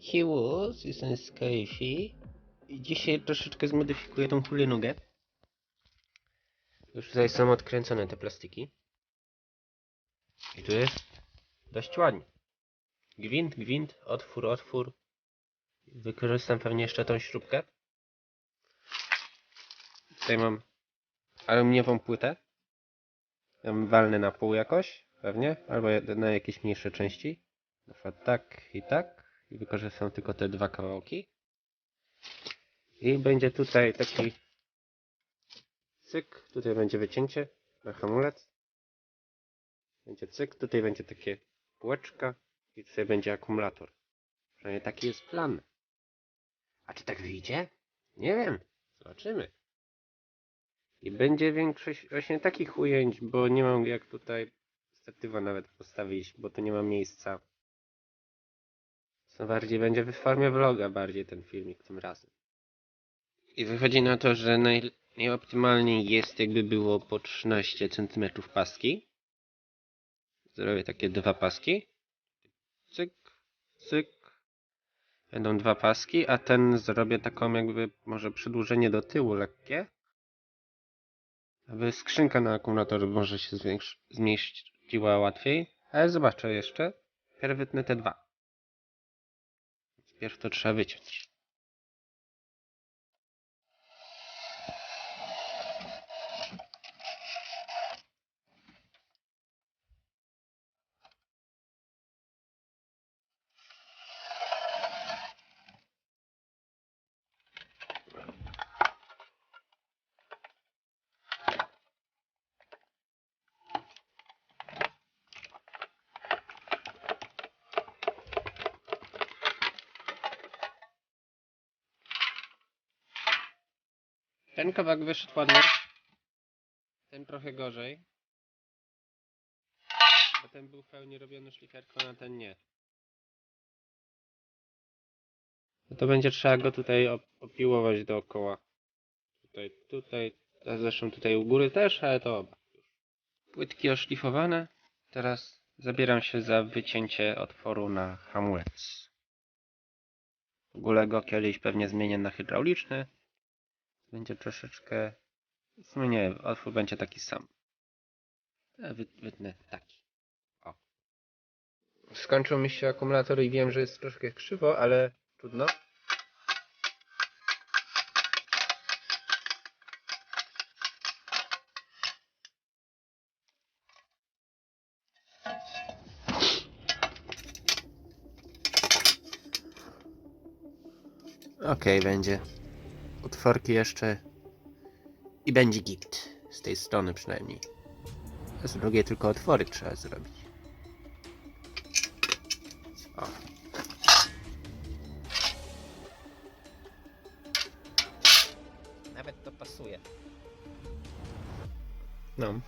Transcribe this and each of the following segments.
Siłus, jestem z Kaifi i dzisiaj troszeczkę zmodyfikuję tą hulajnogę. Już tutaj są odkręcone te plastiki. I tu jest dość ładnie. Gwint, gwint, otwór, otwór. Wykorzystam pewnie jeszcze tą śrubkę. Tutaj mam aluminiową płytę. Ją walnę na pół jakoś, pewnie, albo na jakieś mniejsze części. Na przykład tak i tak. I wykorzystam tylko te dwa kawałki. I będzie tutaj taki cyk. Tutaj będzie wycięcie na hamulec. Będzie cyk. Tutaj będzie takie półeczka. I tutaj będzie akumulator. Przynajmniej taki jest plan. A czy tak wyjdzie? Nie wiem. Zobaczymy. I będzie większość właśnie takich ujęć, bo nie mam jak tutaj statywa nawet postawić, bo tu nie ma miejsca. Co bardziej będzie w formie vloga bardziej ten filmik tym razem. I wychodzi na to, że naj, najoptymalniej jest jakby było po 13 cm paski. Zrobię takie dwa paski. Cyk, cyk. Będą dwa paski, a ten zrobię taką jakby może przedłużenie do tyłu lekkie. Aby skrzynka na akumulator może się zmieściła łatwiej. Ale zobaczę jeszcze. Pierw wytnę te dwa. Pierw to trzeba wyciąć. Ten kawałek wyszedł ładnie. Ten trochę gorzej. Bo ten był w pełni robiony szlifierką, a ten nie. No to będzie trzeba go tutaj op- opiłować dookoła. Tutaj, tutaj, a zresztą tutaj u góry też, ale to oba. Płytki oszlifowane. Teraz zabieram się za wycięcie otworu na hamulec. W ogóle go kiedyś pewnie zmienię na hydrauliczny będzie troszeczkę. Sumie nie, otwór będzie taki sam. Ja wy, wytnę taki. O. Skończył mi się akumulator i wiem, że jest troszkę krzywo, ale trudno. Okej, będzie utworki jeszcze i będzie git. Z tej strony przynajmniej. A z drugiej tylko otwory trzeba zrobić. O. Nawet to pasuje. No.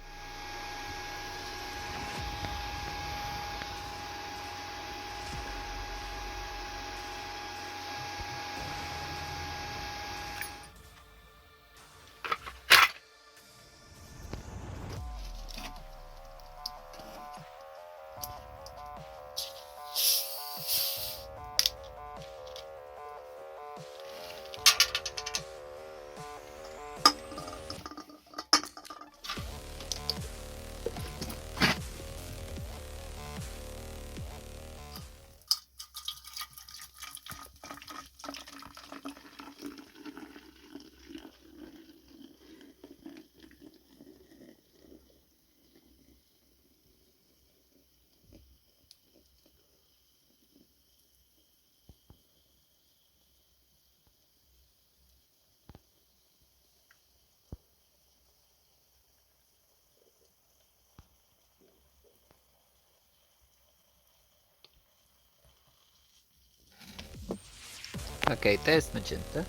Okej, to jest nacięte.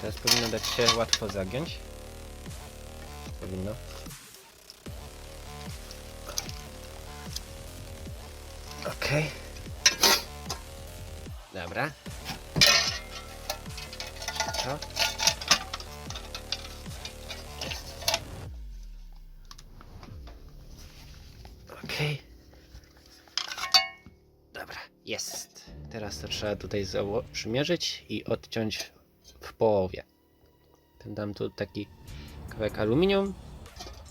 Teraz powinno dać się łatwo zagiąć. Powinno. Okej. Dobra. Co? Jest. Teraz to trzeba tutaj przymierzyć i odciąć w połowie. Dam tu taki kawałek aluminium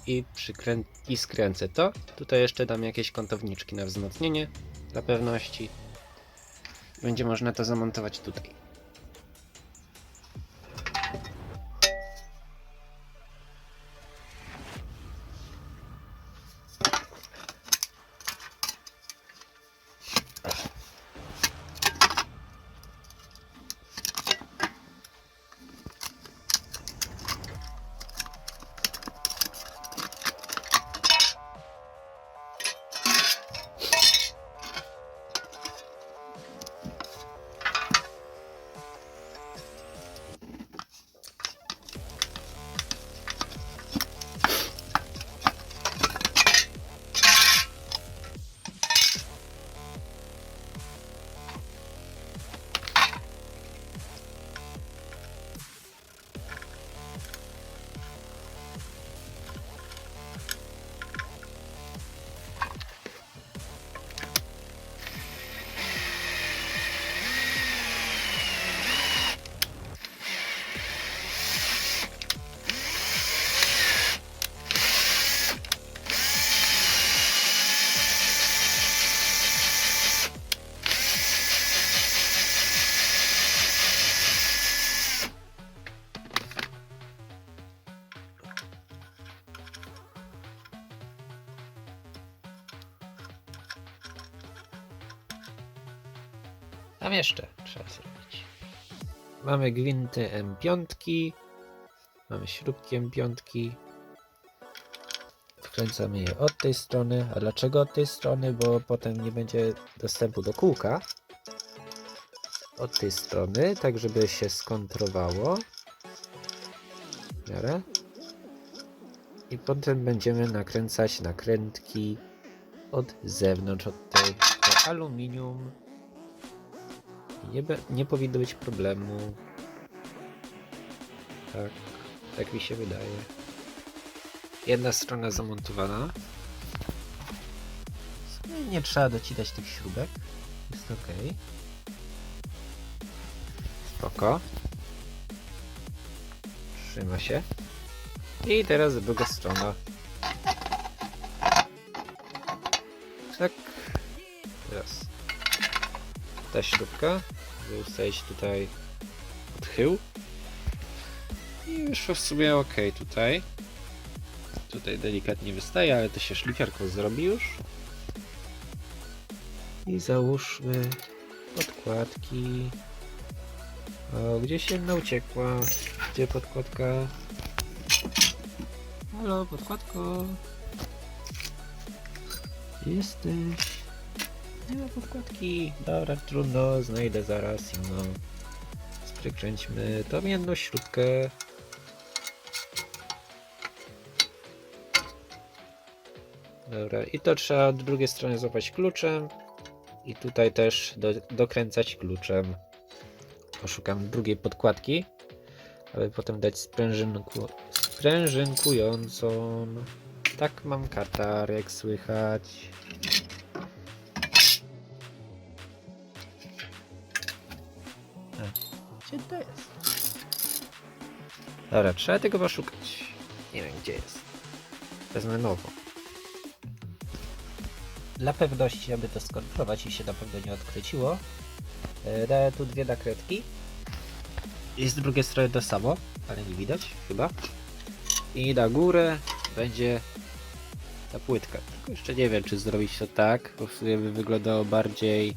i, przykrę- i skręcę to. Tutaj jeszcze dam jakieś kątowniczki na wzmocnienie dla pewności. Będzie można to zamontować tutaj. Tam jeszcze trzeba zrobić. Mamy gwinty M5. Mamy śrubki M5. Wkręcamy je od tej strony. A dlaczego od tej strony? Bo potem nie będzie dostępu do kółka. Od tej strony, tak żeby się skontrowało. W miarę. I potem będziemy nakręcać nakrętki od zewnątrz, od tego aluminium. Nie, be, nie powinno być problemu. Tak, tak mi się wydaje. Jedna strona zamontowana. Nie trzeba docinać tych śrubek. Jest ok. Spoko. Trzyma się. I teraz druga strona. Tak. Teraz ta śrubka, żeby ustawić tutaj odchył. I wyszło w sumie ok tutaj. Tutaj delikatnie wystaje, ale to się szlifierką zrobi już. I załóżmy podkładki. O, gdzieś jedna uciekła. Gdzie podkładka? Halo, podkładko. Gdzie jesteś? Nie ma podkładki. Dobra, trudno, znajdę zaraz inną. Przykręćmy tą jedną śrubkę. Dobra, i to trzeba od drugiej strony złapać kluczem. I tutaj też do, dokręcać kluczem. Poszukam drugiej podkładki, aby potem dać sprężynku, sprężynkującą. Tak mam katar, jak słychać. Gdzie to jest? Dobra, trzeba tego poszukać. Nie wiem gdzie jest. Wezmę nową. Dla pewności, aby to skontrolować i się na pewno nie odkręciło, e, daję tu dwie nakrętki. I z drugiej strony to samo, ale nie widać chyba. I na górę będzie ta płytka. Tylko jeszcze nie wiem, czy zrobić to tak, bo w sumie by wyglądało bardziej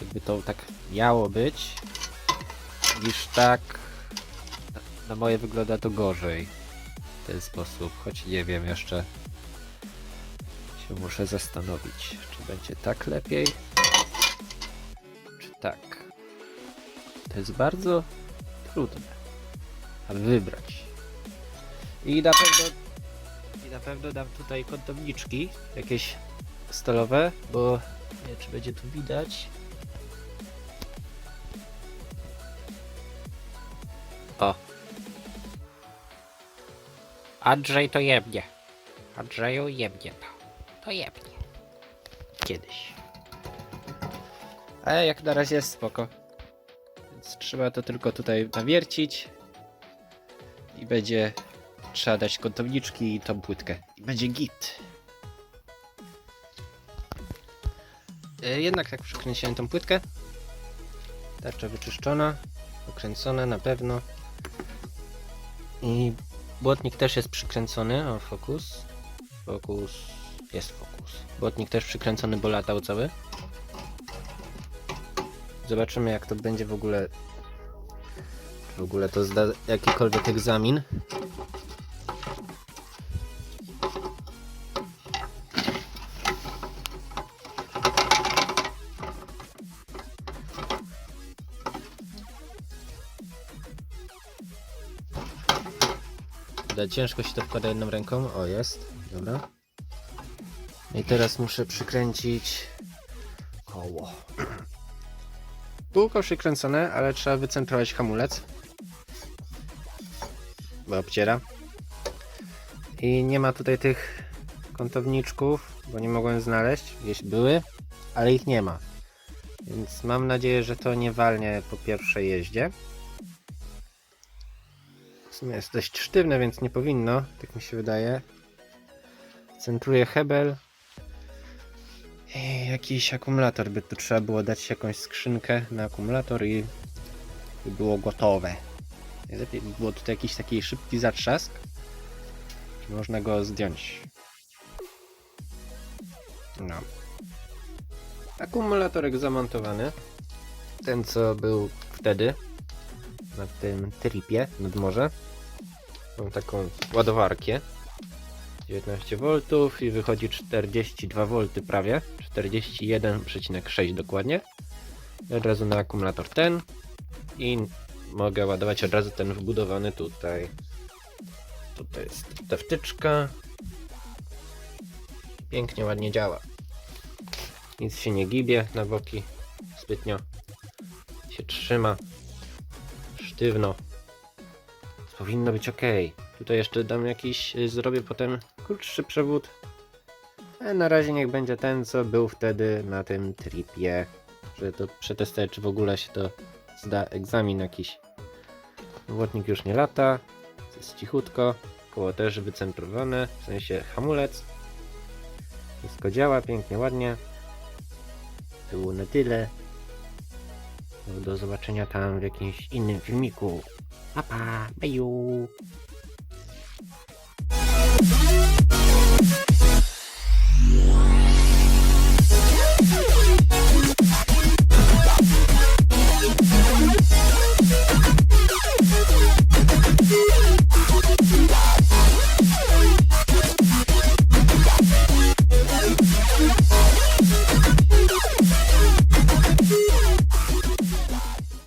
jakby to tak miało być niż tak na- moje wygląda to gorzej w ten sposób, choć nie wiem jeszcze. Się muszę zastanowić, czy będzie tak lepiej czy tak. To jest bardzo trudne aby wybrać. I na pewno i na pewno dam tutaj kątowniczki jakieś stalowe, bo nie wiem czy będzie tu widać Andrzej to jebnie. Andrzeju jebnie to. To jebnie. Kiedyś. Ale jak na razie jest spoko. Więc trzeba to tylko tutaj nawiercić. I będzie trzeba dać kątowniczki i tą płytkę. I będzie git. E, Jednak tak przykręciłem tą płytkę. Tarcza wyczyszczona, pokręcona na pewno. I błotnik też jest przykręcony. O, fokus. Fokus. Jest fokus. Błotnik też przykręcony, bo latał cały. Zobaczymy jak to będzie w ogóle. W ogóle to zda jakikolwiek egzamin. Kurde, Ciężko się to wkłada jedną ręką. O, jest. Dobra. I teraz muszę przykręcić koło. Kółko przykręcone, ale trzeba wycentrować hamulec. Bo obciera. I nie ma tutaj tych kątowniczków, bo nie mogłem znaleźć. Gdzieś były, ale ich nie ma. Więc mam nadzieję, że to nie walnie po pierwszej jeździe. Sumie jest dość sztywne, więc nie powinno, tak mi się wydaje. Centruję hebel. I jakiś akumulator by tu trzeba było dać jakąś skrzynkę na akumulator i by było gotowe. Najlepiej by było tutaj jakiś taki szybki zatrzask. Można go zdjąć? No. Akumulatorek zamontowany. Ten co był wtedy na tym tripie nad morze. Mam taką ładowarkę. 19 V i wychodzi 42 V prawie. 41,6 dokładnie. Od razu na akumulator ten. I mogę ładować od razu ten wbudowany tutaj. Tutaj jest ta wtyczka. Pięknie, ładnie działa. Nic się nie gibie na boki zbytnio. Się trzyma sztywno. Powinno być ok. Tutaj jeszcze dam jakiś, y, zrobię potem krótszy przewód. Ale na razie niech będzie ten, co był wtedy na tym tripie. Żeby to przetestować, czy w ogóle się to zda egzamin jakiś. Włotnik już nie lata. Jest cichutko. Koło też wycentrowane, w sensie hamulec. Wszystko działa pięknie, ładnie. Było na tyle. Do zobaczenia tam w jakimś innym filmiku. Pa pa, baju.